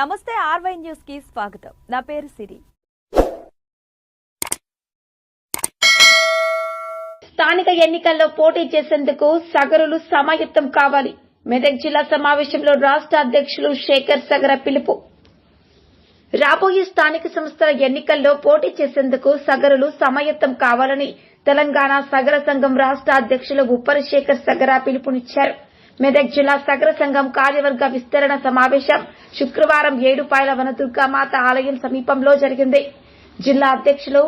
నమస్తే ఆర్వై న్యూస్కి స్వాగతం. నా పేరు సిరి. స్థానిక ఎన్నికల్లో పోటీ చేసేందుకు సగరులు సమాయత్తం కావాలి. మెదక్ జిల్లా సమావేశంలో రాష్ట్ర అధ్యక్షులు శేఖర్ సగర పిలుపు. రాబోయే స్థానిక సంస్థల ఎన్నికల్లో పోటీ చేసేందుకు సగరులు సమాయత్తం కావాలని తెలంగాణ సగర సంఘం రాష్ట్ర అధ్యక్షులు ఉప్పరి శేఖర్ సగర పిలుపునిచ్చారు. మెదక్ జిల్లా సగర సంఘం కార్యవర్గ విస్తరణ సమావేశం శుక్రవారం ఏడుపాయల వనదుర్గామాత ఆలయం సమీపంలో జరిగింది. జిల్లా అధ్యక్షులు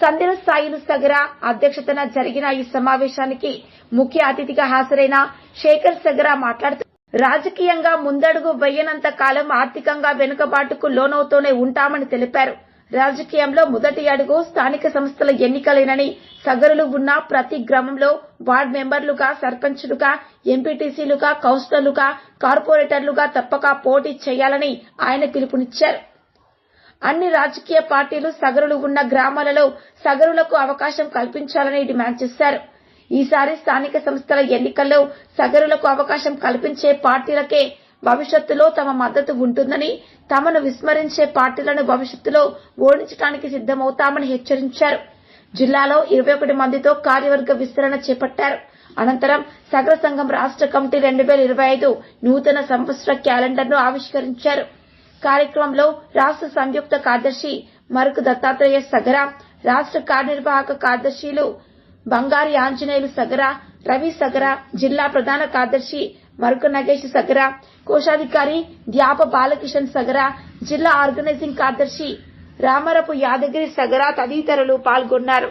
సందిర సాయిలు సగర అధ్యక్షతన జరిగిన ఈ సమావేశానికి ముఖ్య అతిథిగా హాజరైన శేఖర్ సగర మాట్లాడుతూ రాజకీయంగా ముందడుగు వేయనంత కాలం ఆర్థికంగా వెనుకబాటుకు లోనవుతూనే ఉంటామని తెలిపారు. రాజకీయంలో మొదటి అడుగు స్థానిక సంస్థల ఎన్నికలేనని సగరులు ఉన్న ప్రతి గ్రామంలో వార్డ్ మెంబర్లుగా సర్పంచులుగా ఎంపీటీసీలుగా కౌన్సిలర్లుగా కార్పొరేటర్లుగా తప్పక పోటీ చేయాలని ఆయన పిలుపునిచ్చారు. అన్ని రాజకీయ పార్టీలు సగరులు ఉన్న గ్రామాలలో సగరులకు అవకాశం కల్పించాలని డిమాండ్ చేశారు. ఈసారి స్థానిక సంస్థల ఎన్నికల్లో సగరులకు అవకాశం కల్పించే పార్టీలకే భవిష్యత్తులో తమ మద్దతు ఉంటుందని తమను విస్మరించే పార్టీలను భవిష్యత్తులో ఓడించడానికి సిద్దమవుతామని హెచ్చరించారు. జిల్లాలో ఇరవై ఒకటి మందితో కార్యవర్గ విస్తరణ చేపట్టారు. అనంతరం సగర సంఘం రాష్ట్ర కమిటీ రెండు వేల ఇరవై ఐదు నూతన సంవత్సర క్యాలెండర్ను ఆవిష్కరించారు. కార్యక్రమంలో రాష్ట్ర సంయుక్త కార్యదర్శి మరుకు దత్తాత్రేయ సగర రాష్ట్ర కార్యనిర్వాహక కార్యదర్శిలు బంగారి ఆంజనేయులు సగర రవి సగర జిల్లా ప్రధాన కార్యదర్శి మరుకు నగేష్ సగర కోశాధికారి ద్యాప బాలకిషన్ సగరా జిల్లా ఆర్గనైజింగ్ కార్యదర్శి రామరపు యాదగిరి సగరా తదితరులు పాల్గొన్నారు.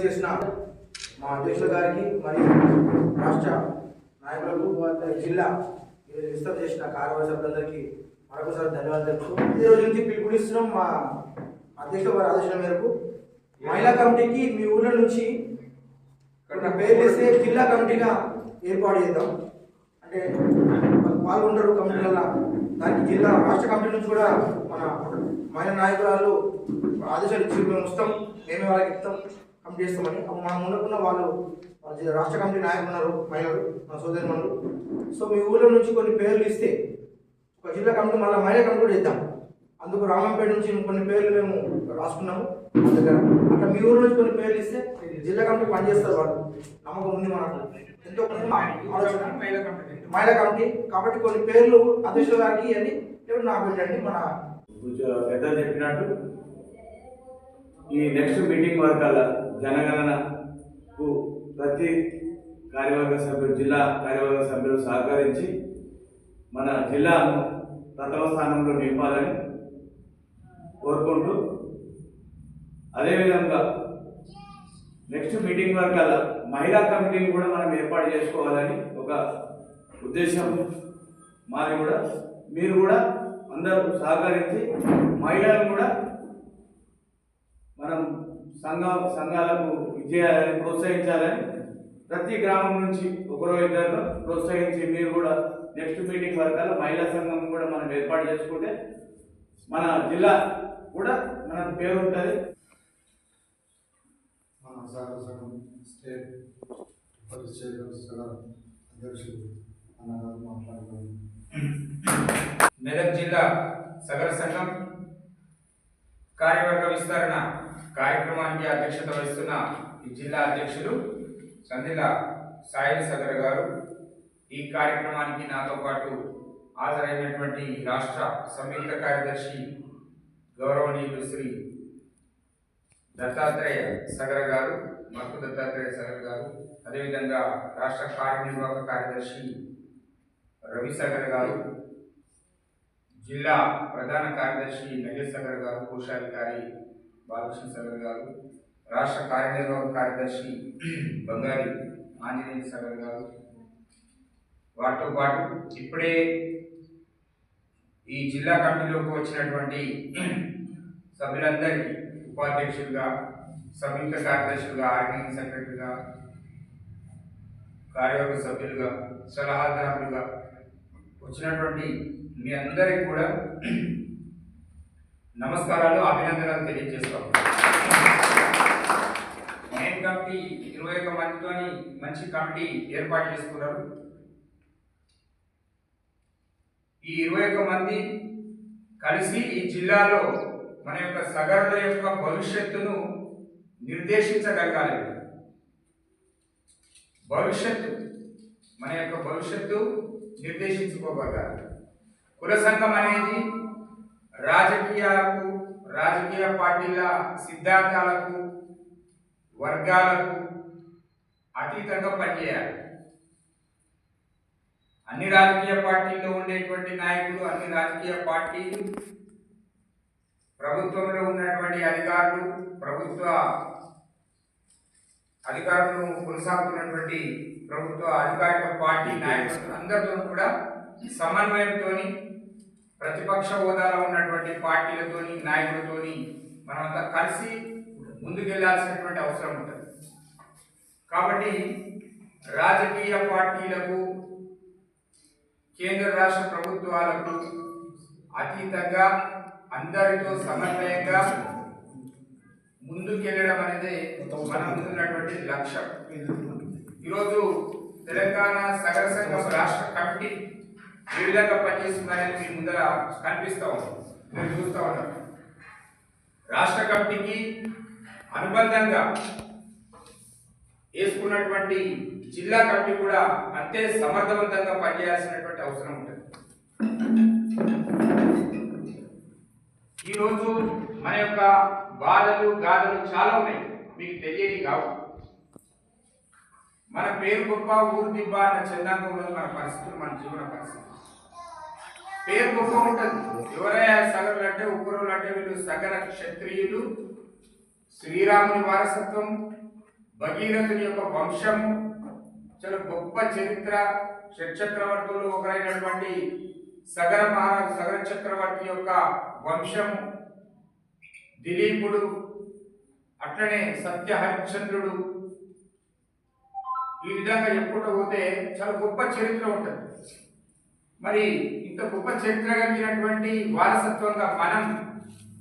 చేసిన మా అధ్యక్షుల గారికి మరియు రాష్ట్ర నాయకులకు జిల్లా మీరు విస్తరణ చేసిన కార్యవర్గ సభ్యులందరికీ మరొకసారి ధన్యవాదాలు తెలుపుతూ ఈ రోజు నుంచి పిలుపునిస్తున్నాం మా అధ్యక్ష వారి ఆదేశం మేరకు. మహిళా కమిటీకి మీ ఊళ్ళ నుంచి పేరు చేస్తే జిల్లా కమిటీగా ఏర్పాటు చేద్దాం. అంటే వాళ్ళు పాల్గొంటారు కమిటీలలో దానికి జిల్లా రాష్ట్ర కమిటీ నుంచి కూడా మన మహిళా నాయకురాలు ఆదేశాలు ఇచ్చి మేము వస్తాం. మేమే వాళ్ళకి ఇస్తాం. కమిటీ చేస్తామని. అప్పుడు మనం ఉండకుండా వాళ్ళు రాష్ట్ర కమిటీ నాయకులు ఉన్నారు మహిళలు మన సోదరి మనులు సో మీ ఊళ్ళో నుంచి కొన్ని పేర్లు ఇస్తే ఒక జిల్లా కమిటీ మళ్ళీ మహిళా కమిటీ కూడా చేద్దాం అందుకు రామంపేట నుంచి కొన్ని పేర్లు మేము రాసుకున్నాము దగ్గర. అట్లా మీ ఊరు నుంచి కొన్ని పేర్లు ఇస్తే జిల్లా కమిటీ పనిచేస్తారు వాళ్ళు. నమ్మకం ఉంది మనకు. ఎంతో కొంత ఆలోచన. మహిళా కమిటీ. కాబట్టి కొన్ని పేర్లు అధ్యక్షుల గారికి అని ఎవరు నాకు పెట్టండి మన పెద్ద చెప్పినట్టు ఈ నెక్స్ట్ మీటింగ్ వరకల్లా జనగణనకు ప్రతి కార్యవర్గ సభ్యులు జిల్లా కార్యవర్గ సభ్యులు సహకరించి మన జిల్లాను ప్రథమ స్థానంలో నింపాలని కోరుకుంటూ అదేవిధంగా నెక్స్ట్ మీటింగ్ వరకు అలా మహిళా కమిటీని కూడా మనం ఏర్పాటు చేసుకోవాలని ఒక ఉద్దేశం మాది కూడా. మీరు కూడా అందరూ సహకరించి మహిళలను కూడా మనం సంఘ సంఘాలకు ఇచ్చేయాలని ప్రోత్సహించాలని ప్రతి గ్రామం నుంచి ఒకరో ఇద్దరు ప్రోత్సహించి మీరు కూడా నెక్స్ట్ మీటింగ్ వరకల్లా మహిళా సంఘం కూడా మనం ఏర్పాటు చేసుకుంటే మన జిల్లా కూడా మన పేరు ఉంటుంది. మన సంఘం స్టేట్ అన్నగారు మెదక్ జిల్లా సగర సంఘం కార్యవర్గ విస్తరణ కార్యక్రమానికి అధ్యక్షత వహిస్తున్న ఈ జిల్లా అధ్యక్షులు సందిల సాయిల్ సగర్ గారు. ఈ కార్యక్రమానికి నాతో పాటు హాజరైనటువంటి రాష్ట్ర సంయుక్త కార్యదర్శి గౌరవనీయులు శ్రీ దత్తాత్రేయ సగర గారు మక్కు దత్తాత్రేయ సగర్ గారు. అదేవిధంగా రాష్ట్ర కార్యనిర్వాహక కార్యదర్శి రవి సగర్ గారు. జిల్లా ప్రధాన కార్యదర్శి నగేష్ సగర్ గారు కోశాధికారి బాలకృష్ణ సగర్ గారు రాష్ట్ర కార్యనిర్వాహక కార్యదర్శి బంగారి ఆంజనేయ సగర్ గారు. వాటితో పాటు ఇప్పుడే ఈ జిల్లా కమిటీలోకి వచ్చినటువంటి సభ్యులందరికీ ఉపాధ్యక్షులుగా సంయుక్త కార్యదర్శులుగా ఆర్గనైజింగ్ సెక్రటరీగా కార్యవర్గ సభ్యులుగా సలహాదారులుగా వచ్చినటువంటి మీ అందరికి కూడా నమస్కారాలు అభినందనలు తెలియజేస్తాం మెయిన్ కమిటీ ఇరవై ఒక్క మందితోని మంచి కమిటీ ఏర్పాటు చేసుకున్నారు. ఈ ఇరవై ఒక్క మంది కలిసి ఈ జిల్లాలో మన యొక్క సగరుల యొక్క భవిష్యత్తును నిర్దేశించగలగాలి. భవిష్యత్తు మన యొక్క భవిష్యత్తు నిర్దేశించుకోగలగాలి. కుల సంఘం అనేది రాజకీయాలకు రాజకీయ పార్టీల సిద్ధాంతాలకు వర్గాలకు అతీతంగా పనిచేయాలి. అన్ని రాజకీయ పార్టీల్లో ఉండేటువంటి నాయకులు అన్ని రాజకీయ పార్టీలు ప్రభుత్వంలో ఉన్నటువంటి అధికారులు ప్రభుత్వ అధికారులను కొనసాగుతున్నటువంటి ప్రభుత్వ అధికారిక పార్టీ నాయకులు అందరితో కూడా సమన్వయంతో ప్రతిపక్ష హోదాలో ఉన్నటువంటి పార్టీలతోని నాయకులతోని మనమంతా కలిసి ముందుకెళ్ళాల్సినటువంటి అవసరం ఉంటుంది. కాబట్టి రాజకీయ పార్టీలకు కేంద్ర రాష్ట్ర ప్రభుత్వాలకు అతీతంగా అందరితో సమన్వయంగా ముందుకెళ్ళడం అనేది మన ముందున్నటువంటి లక్ష్యం. ఈరోజు తెలంగాణ సగర సంఘం రాష్ట్ర కమిటీ ఏ విధంగా పనిచేస్తుందనేది మీ ముందర కనిపిస్తూ ఉంది మీరు చూస్తూ ఉన్నారు. రాష్ట్ర కమిటీకి అనుబంధంగా వేసుకున్నటువంటి జిల్లా కమిటీ కూడా అంతే సమర్థవంతంగా పనిచేయాల్సినటువంటి అవసరం ఉంటుంది. ఈరోజు మన యొక్క బాధలు గాథలు చాలా ఉన్నాయి. మీకు తెలియని కావు. మన పేరు గొప్ప ఊరు దిబ్బ అన్న చందాంగంలో మన పరిస్థితులు మన జీవన పరిస్థితి పేరు గొప్ప ఉంటుంది. ఎవరైనా సగరులు అంటే ఉగ్రులు అంటే వీళ్ళు సగర క్షత్రియులు. శ్రీరాముని వారసత్వం భగీరథుని యొక్క వంశము చాలా గొప్ప చరిత్ర షట్చక్రవర్తులు ఒకరైనటువంటి సగర మహారాజు సగర చక్రవర్తి యొక్క వంశము దిలీపుడు అట్లనే సత్య హరిశ్చంద్రుడు ఈ విధంగా ఎప్పుడు పోతే చాలా గొప్ప చరిత్ర ఉంటుంది. మరి ఇంత గొప్ప చరిత్ర కలిగినటువంటి వారసత్వంగా మనం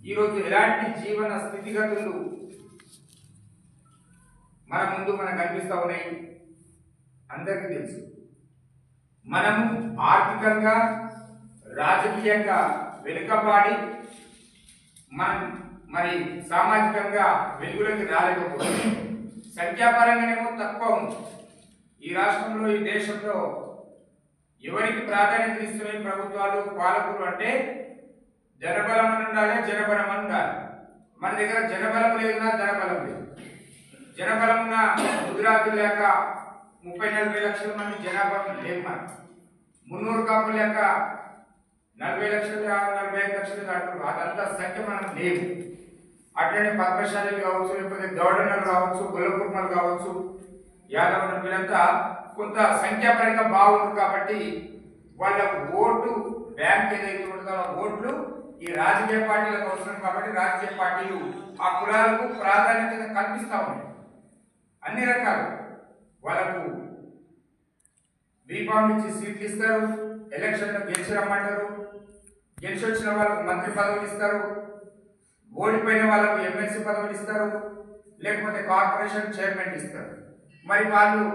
ఈరోజు ఎలాంటి జీవన స్థితిగతులు మన ముందు మనకు కనిపిస్తూ ఉన్నాయి? అందరికీ తెలుసు. మనము ఆర్థికంగా రాజకీయంగా వెనుకబాడి మనం మరి సామాజికంగా వెలుగులోకి రాలేకపోతుంది సంఖ్యాపరంగానేమో తక్కువ ఉంది. ఈ రాష్ట్రంలో ఈ దేశంలో ఎవరికి ప్రాధాన్యత ఇస్తున్నాయి ప్రభుత్వాలు పాలకులు అంటే జనబలం అని ఉండాలి జనబలం అని ఉండాలి. మన దగ్గర జనబలం లేదున్నా జనబలం లేదు. జనబలం ఉన్న గుజరాత్ లేక ముప్పై నలభై లక్షల మంది జనాభా లేవు మన మున్నూరు కాపు లేక నలభై లక్షలు నలభై ఐదు లక్షలు అంటున్నారు. అదంతా సంఖ్య మనం లేదు. అట్లనే పద్మశాలీలు కావచ్చు లేకపోతే గవర్నర్ కావచ్చు గొల్లకుర్మలు కావచ్చు యాదవ్ వీళ్ళంతా కొంత సంఖ్యాపరంగా బాగుంది కాబట్టి వాళ్ళ ఓటు బ్యాంక్ ఏదైతే ఉంటుందో ఓట్లు ఈ రాజకీయ పార్టీలకు అవసరం కాబట్టి రాజకీయ పార్టీలు ఆ కులాలకు ప్రాధాన్యత కల్పిస్తూ ఉన్నాయి. అన్ని రకాలు. వాళ్ళకు బీఫామ్ నుంచి సీట్లు ఇస్తారు ఎలక్షన్లో గెలిచి రమ్మంటారు గెలిచి వచ్చిన వాళ్ళకు మంత్రి పదవులు ఇస్తారు ఓడిపోయిన వాళ్ళకు ఎమ్మెల్సీ పదవులు ఇస్తారు లేకపోతే కార్పొరేషన్ చైర్మన్ ఇస్తారు. మరి వాళ్ళు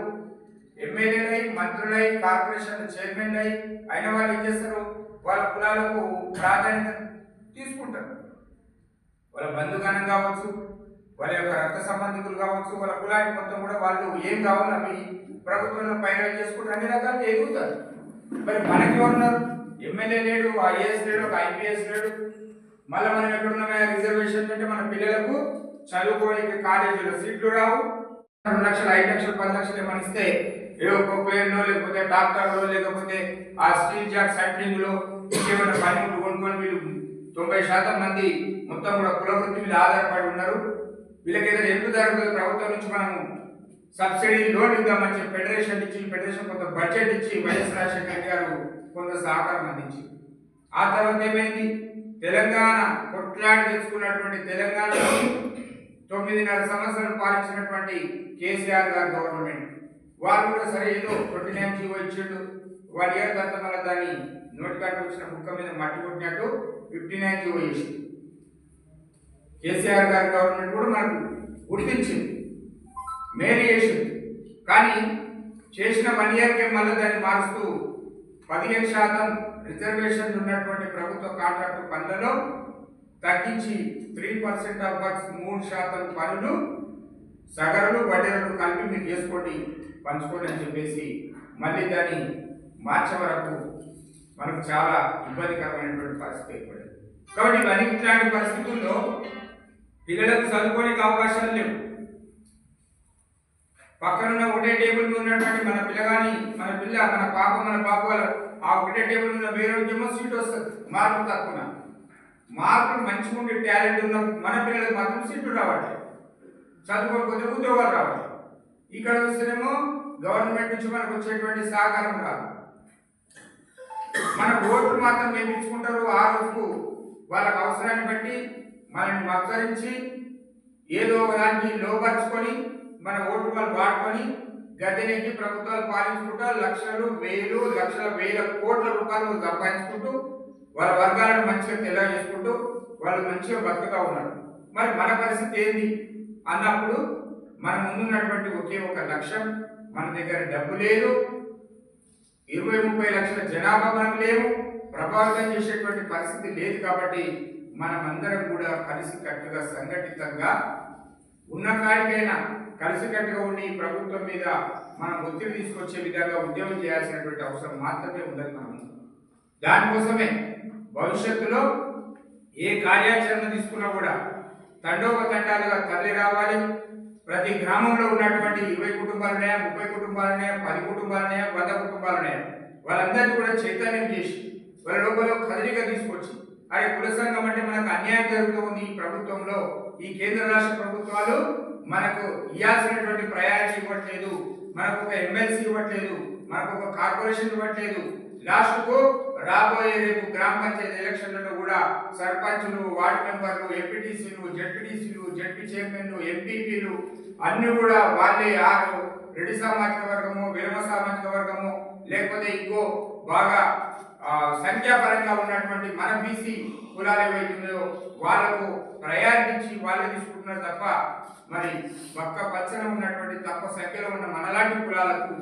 ఎమ్మెల్యేలై మంత్రులై కార్పొరేషన్ చైర్మన్ అయి అయిన వాళ్ళు ఏం చేస్తారు? వాళ్ళ కులాలకు ప్రాధాన్యత తీసుకుంటారు. వాళ్ళ బంధుగణం కావచ్చు వాళ్ళ యొక్క రక్త సంబంధికులు కావచ్చు వాళ్ళ కులానికి మొత్తం కూడా వాళ్ళు ఏం కావాలో అవి ప్రభుత్వంలో పైన చేసుకుంటారు అన్ని రకాలు ఎదుగుతారు మరి మనకి ఎవరున్నారు? ఎమ్మెల్యే లేడు ఐఏఎస్ లేడు ఒక ఐపీఎస్ లేడు. మళ్ళీ మనం ఎక్కడున్నా? రిజర్వేషన్ అంటే మన పిల్లలకు చదువుకోవడానికి కాలేజీలో సీట్లు రావు. రెండు లక్షలు ఐదు లక్షలు పది లక్షలు ఏమని ఇస్తే ఏదో ఒక పేరులో లేకపోతే డాక్టర్లో లేకపోతే ఆ స్టీల్ జాక్ సెంటరింగ్లో ఇంకేమైనా పనిముట్లు కొనుక్కొని వీళ్ళు తొంభై శాతం మంది మొత్తం కూడా కులవృత్తి మీద ఆధారపడి ఉన్నారు. వీళ్ళకి ఏదైనా ఎందుకు జరుగుతుంది ప్రభుత్వం నుంచి మనము సబ్సిడీ లోన్ ఇద్దామని చెప్పి ఫెడరేషన్ ఇచ్చి ఫెడరేషన్ కొంత బడ్జెట్ ఇచ్చి వైఎస్ రాజశేఖర్ గారు కొంత సహకారం అందించి. ఆ తర్వాత ఏమైంది? తెలంగాణ కొట్లాడి తెచ్చుకున్నటువంటి తెలంగాణలో తొమ్మిదిన్నర సంవత్సరాలు పాలించినటువంటి కేసీఆర్ గారు గవర్నమెంట్. వారు కూడా సరే ఏదో ట్వంటీ నైన్ జీవో ఇచ్చిండు. వన్ ఇయర్ తర్వాత మళ్ళీ దాన్ని నోటికాటు వచ్చిన ముక్క మీద మట్టి కొట్టినట్టు ఫిఫ్టీ నైన్ జీవో చేసింది కేసీఆర్ గారి గవర్నమెంట్ కూడా మనకు గుర్తించింది మేలు చేసింది. కానీ చేసిన వన్ ఇయర్కే మళ్ళీ దాన్ని మారుస్తూ పదిహేను శాతం రిజర్వేషన్ ఉన్నటువంటి ప్రభుత్వ కాంట్రాక్టు పనులలో తగ్గించి త్రీ పర్సెంట్ ఆఫ్ వర్క్స్ మూడు శాతం పనులు సగరులు వడ్డీలు కలిపి మీరు చేసుకోండి. పంచుకోండి అని చెప్పేసి మళ్ళీ దాన్ని మార్చే వరకు మనకు చాలా ఇబ్బందికరమైనటువంటి పరిస్థితి ఏర్పడింది. కాబట్టి ఇవన్నీ ఇట్లాంటి పరిస్థితుల్లో పిల్లలకు చదువుకోనికి అవకాశాలు లేవు. పక్కనున్న ఒకటే టేబుల్ మీద ఉన్నటువంటి మన పిల్లగాని మన పిల్ల మన పాప మన పాప వాళ్ళ ఆ ఒకటే టేబుల్ ఉన్న వేరేమో సీట్ వస్తుంది. మార్కులు తక్కువ. మార్కులు మంచిగా ఉండే టాలెంట్ ఉన్న మన పిల్లలకు మాత్రం సీట్లు రావట్లేదు. చదువుకోకపోతే ఉద్యోగాలు రావట్లేదు. ఇక్కడ చూస్తేనేమో గవర్నమెంట్ నుంచి మనకు వచ్చేటువంటి సహకారం రాదు. మన ఓట్లు మాత్రం వేయించుకుంటారు ఆ రోజుకు వాళ్ళకి అవసరాన్ని బట్టి మనల్ని మత్సరించి ఏదో ఒకదానికి లోపరుచుకొని మన ఓట్లు వాళ్ళు వాడుకొని గద్దెనెక్కి ప్రభుత్వాలు పాలించుకుంటూ లక్షలు వేలు లక్షల వేల కోట్ల రూపాయలు సంపాదించుకుంటూ వాళ్ళ వర్గాలను మంచిగా తెలియజేసుకుంటూ వాళ్ళు మంచిగా బతుకుతా ఉన్నారు. మరి మన పరిస్థితి ఏంది? అన్నప్పుడు మన ముందున్నటువంటి ఒకే ఒక లక్ష్యం మన దగ్గర డబ్బు లేదు ఇరవై ముప్పై లక్షల జనాభా మనం లేవు ప్రభావితం చేసేటువంటి పరిస్థితి లేదు కాబట్టి మనమందరం కూడా కలిసికట్టుగా సంఘటితంగా ఉన్న కాడికైనా కలిసికట్టుగా ఉండి ఈ ప్రభుత్వం మీద మనం ఒత్తిడి తీసుకొచ్చే విధంగా ఉద్యమం చేయాల్సినటువంటి అవసరం మాత్రమే ఉందని మనం దానికోసమే భవిష్యత్తులో ఏ కార్యాచరణ తీసుకున్నా కూడా తండోపతండాలుగా తరలి రావాలి. ప్రతి గ్రామంలో ఉన్నటువంటి ఇరవై కుటుంబాలున్నాయా ముప్పై కుటుంబాలున్నాయా పది కుటుంబాలున్నాయా వంద కుటుంబాలున్నాయా వాళ్ళందరినీ కూడా చైతన్యం చేసి వాళ్ళ లోపల కదలిక తీసుకొచ్చి అరే కుల సంఘం అంటే మనకు అన్యాయం జరుగుతుంది ఈ ప్రభుత్వంలో ఈ కేంద్ర రాష్ట్ర ప్రభుత్వాలు మనకు ఇవ్వాల్సినటువంటి ప్రయారిటీ ఇవ్వట్లేదు మనకు ఒక ఎమ్మెల్సీ ఇవ్వట్లేదు మనకు ఒక కార్పొరేషన్ ఇవ్వట్లేదు లాస్ట్కు రాబోయే రేపు గ్రామ పంచాయతీ ఎలక్షన్లలో కూడా సర్పంచులు వార్డు మెంబర్లు ఎంపీటీసీలు జడ్పీటీసీలు జడ్పీ చైర్మన్లు ఎంపీపీలు అన్ని కూడా వాళ్ళే ఆరు. రెడ్డి సామాజిక వర్గము విలువ సామాజిక వర్గము లేకపోతే ఇంకో బాగా సంఖ్యాపరంగా ఉన్నటువంటి మన బీసీ కులాలు ఏవైతే వాళ్ళకు వాళ్ళకు వాళ్ళే తీసుకుంటున్నారు తప్ప మరి పక్క పచ్చన ఉన్నటువంటి తక్కువ సంఖ్యలో ఉన్న మనలాంటి కులాలకు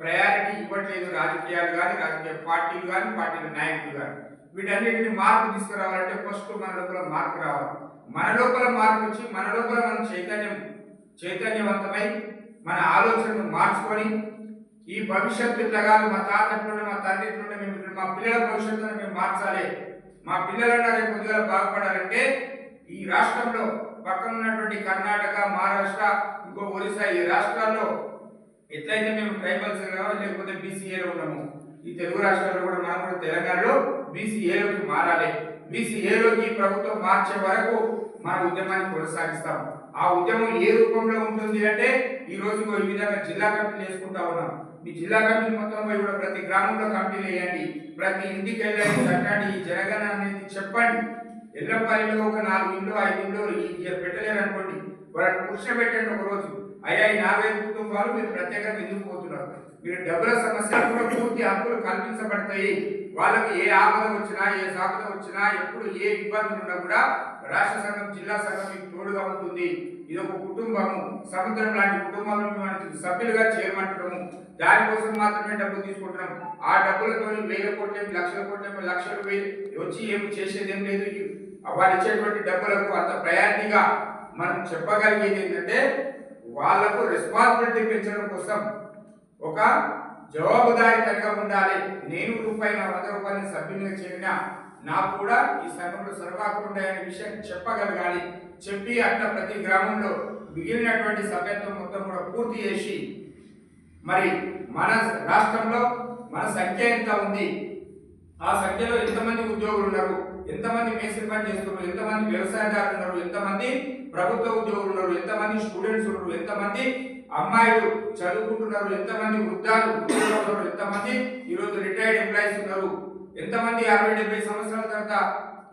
ప్రయారిటీ ఇవ్వట్లేదు రాజకీయాలు కానీ రాజకీయ పార్టీలు కానీ పార్టీల నాయకులు కానీ. వీటన్నిటిని మార్పు తీసుకురావాలంటే ఫస్ట్ మన లోపల మార్పు రావాలి. మన లోపల మార్పు వచ్చి మన లోపల మనం చైతన్యం చైతన్యవంతమై మన ఆలోచనను మార్చుకొని ఈ భవిష్యత్తు ఇట్లా మా తాత ఎట్లుండే మా తండ్రి ఎట్లుండే మేము మా పిల్లల భవిష్యత్తును మేము మార్చాలి. మా పిల్లలన్నా రేపు కొద్దిగా బాగుపడాలంటే ఈ రాష్ట్రంలో పక్కన ఉన్నటువంటి కర్ణాటక మహారాష్ట్ర ఇంకో ఒరిస్సా ఈ రాష్ట్రాల్లో ఎట్లయితే మేము ట్రైబల్స్ లేకపోతే బీసీఏలో ఉన్నాము ఈ తెలుగు రాష్ట్రాల్లో కూడా మనం కూడా తెలంగాణలో బీసీఏలోకి మారాలి. బీసీఏలోకి ప్రభుత్వం మార్చే వరకు మన ఉద్యమాన్ని కొనసాగిస్తాం. ఆ ఉద్యమం ఏ రూపంలో ఉంటుంది అంటే ఈ రోజు ఈ విధంగా జిల్లా కమిటీలు వేసుకుంటా ఉన్నాం. మీ జిల్లా కమిటీ మొత్తం పోయి కూడా ప్రతి గ్రామంలో కమిటీలు వేయండి. ప్రతి ఇంటికి వెళ్ళండి చక్కటి ఈ జనగణ అనేది చెప్పండి. ఎల్లపల్లిలో ఒక నాలుగు ఇండ్లు ఐదు ఇండ్లు ఈ- పెట్టలేరు అనుకోండి వాళ్ళని కూర్చోబెట్టండి ఒక రోజు. అయ్యా ఈ నాలుగైదు కుటుంబాలు మీరు ప్రత్యేకంగా ఎందుకు పోతున్నారు? మీరు డబ్బుల సమస్యలు కూడా పూర్తి హక్కులు కల్పించబడతాయి. వాళ్ళకి ఏ ఆపద వచ్చినా ఏ సాపద వచ్చినా ఎప్పుడు ఏ ఇబ్బందులు ఉన్నా కూడా రాష్ట్ర సంఘం జిల్లా సంఘం మీకు తోడుగా ఉంటుంది. ఇది ఒక కుటుంబము. సముద్రం లాంటి కుటుంబంలో మనం సభ్యులుగా చేరమంటడము దానికోసం మాత్రమే డబ్బులు తీసుకుంటున్నాం. ఆ డబ్బులతో వేల కోట్లేమి లక్షల కోట్లేమి లక్షలు వచ్చి ఏమి చేసేది ఏం లేదు. వాళ్ళు ఇచ్చేటువంటి డబ్బులకు అంత ప్రయారిటీగా మనం చెప్పగలిగేది ఏంటంటే వాళ్ళకు రెస్పాన్సిబిలిటీ పెంచడం కోసం ఒక జవాబుదారీతనంగా ఉండాలి. నేను రూపాయి నా వంద రూపాయలు సభ్యులుగా చేరినా నాకు కూడా ఈ సంఘంలో సర్వాకులు ఉన్నాయనే విషయం చెప్పగలగాలి. చెప్పి అట్లా ప్రతి గ్రామంలో మిగిలినటువంటి సభ్యత్వం మొత్తం కూడా పూర్తి చేసి మరి మన రాష్ట్రంలో మన సంఖ్య ఎంత ఉంది? ఆ సంఖ్యలో ఎంతమంది ఉద్యోగులు ఉన్నారు? ఎంతమంది మేస్త్రి పని చేస్తున్నారు ఎంతమంది వ్యవసాయదారులు ఉన్నారు ఎంతమంది ప్రభుత్వ ఉద్యోగులు ఉన్నారు ఎంతమంది స్టూడెంట్స్ ఉన్నారు ఎంతమంది అమ్మాయిలు చదువుకుంటున్నారు ఎంతమంది వృద్ధాలు వృద్ధులు ఉన్నారు ఎంతమంది ఈరోజు రిటైర్డ్ ఎంప్లాయీస్ ఉన్నారు ఎంతమంది అరవై డెబ్బై సంవత్సరాల తర్వాత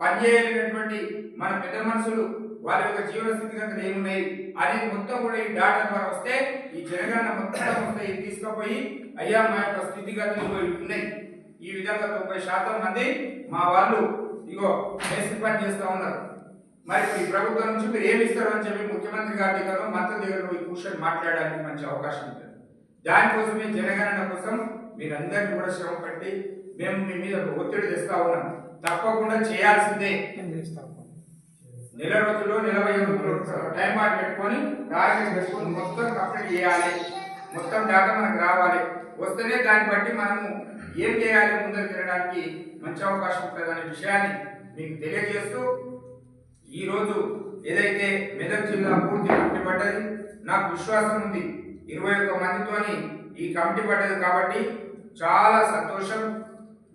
పనిచేయలేనటువంటి మన పెద్ద మనుషులు వారి యొక్క జీవన స్థితిగతులు ఏమున్నాయి అనేది మొత్తం కూడా ఈ డాటా ద్వారా వస్తే ఈ జనగణన మొత్తం వస్తే ఇది తీసుకుపోయి అయ్యా మా యొక్క స్థితిగతులు ఉన్నాయి. ఈ విధంగా తొంభై శాతం మంది మా వాళ్ళు ఇగో మేస్త్రి పని చేస్తూ ఉన్నారు. మరి ఈ ప్రభుత్వం నుంచి మీరు ఏమి ఇస్తారు అని చెప్పి ముఖ్యమంత్రి గారి దగ్గర మంత్రి దగ్గర పోయి కూర్చొని మాట్లాడడానికి మంచి అవకాశం ఉంటుంది దానికోసమే జనగణన కోసం మీరందరినీ కూడా శ్రమ పట్టి మేము మీ మీద ఒత్తిడి తెస్తా ఉన్నాం. తప్పకుండా చేయాల్సిందే. నెల రోజుల్లో నలభై రోజులు టైం పాటు పెట్టుకొని రాజకీయ పెట్టుకొని మొత్తం కంప్లీట్ చేయాలి. మొత్తం డేటా మనకు రావాలి. వస్తేనే దాన్ని బట్టి మనము ఏం చేయాలి ముందరు తినడానికి మంచి అవకాశం ఉంటుంది అనే విషయాన్ని మీకు తెలియజేస్తూ ఈరోజు ఏదైతే మెదక్ జిల్లా పూర్తి కమిటీ పడ్డది నాకు విశ్వాసం ఉంది. ఇరవై ఒక్క మందితోని ఈ కమిటీ పడ్డది కాబట్టి చాలా సంతోషం.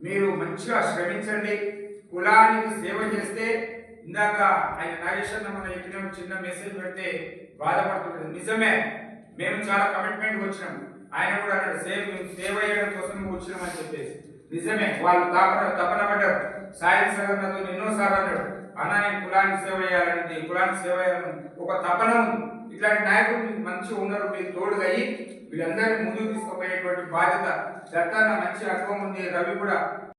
మీరు మంచిగా శ్రమించండి. కులానికి సేవ చేస్తే ఇందాక ఆయన నాగేశ్వర మన చెప్పిన చిన్న మెసేజ్ పెడితే బాధపడుతుంది నిజమే మేము చాలా కమిట్మెంట్ వచ్చినాం. ఆయన కూడా అన్నాడు సేవ మేము సేవ చేయడం కోసం వచ్చినాం అని చెప్పేసి. నిజమే. వాళ్ళు తపన తపన పడ్డారు సాయం సగం నాతో ఎన్నోసార్లు అన్నాడు అన్న నేను కులానికి సేవ చేయాలని కులానికి సేవ చేయాలని ఒక తపన ఉంది. ఇట్లాంటి నాయకులు మీకు మంచిగా ఉన్నారు మీరు తోడుగా అయ్యి వీళ్ళందరినీ ముందుకు తీసుకుపోయేటువంటి బాధ్యత. దత్తాన మంచి అనుభవం ఉంది. రవి కూడా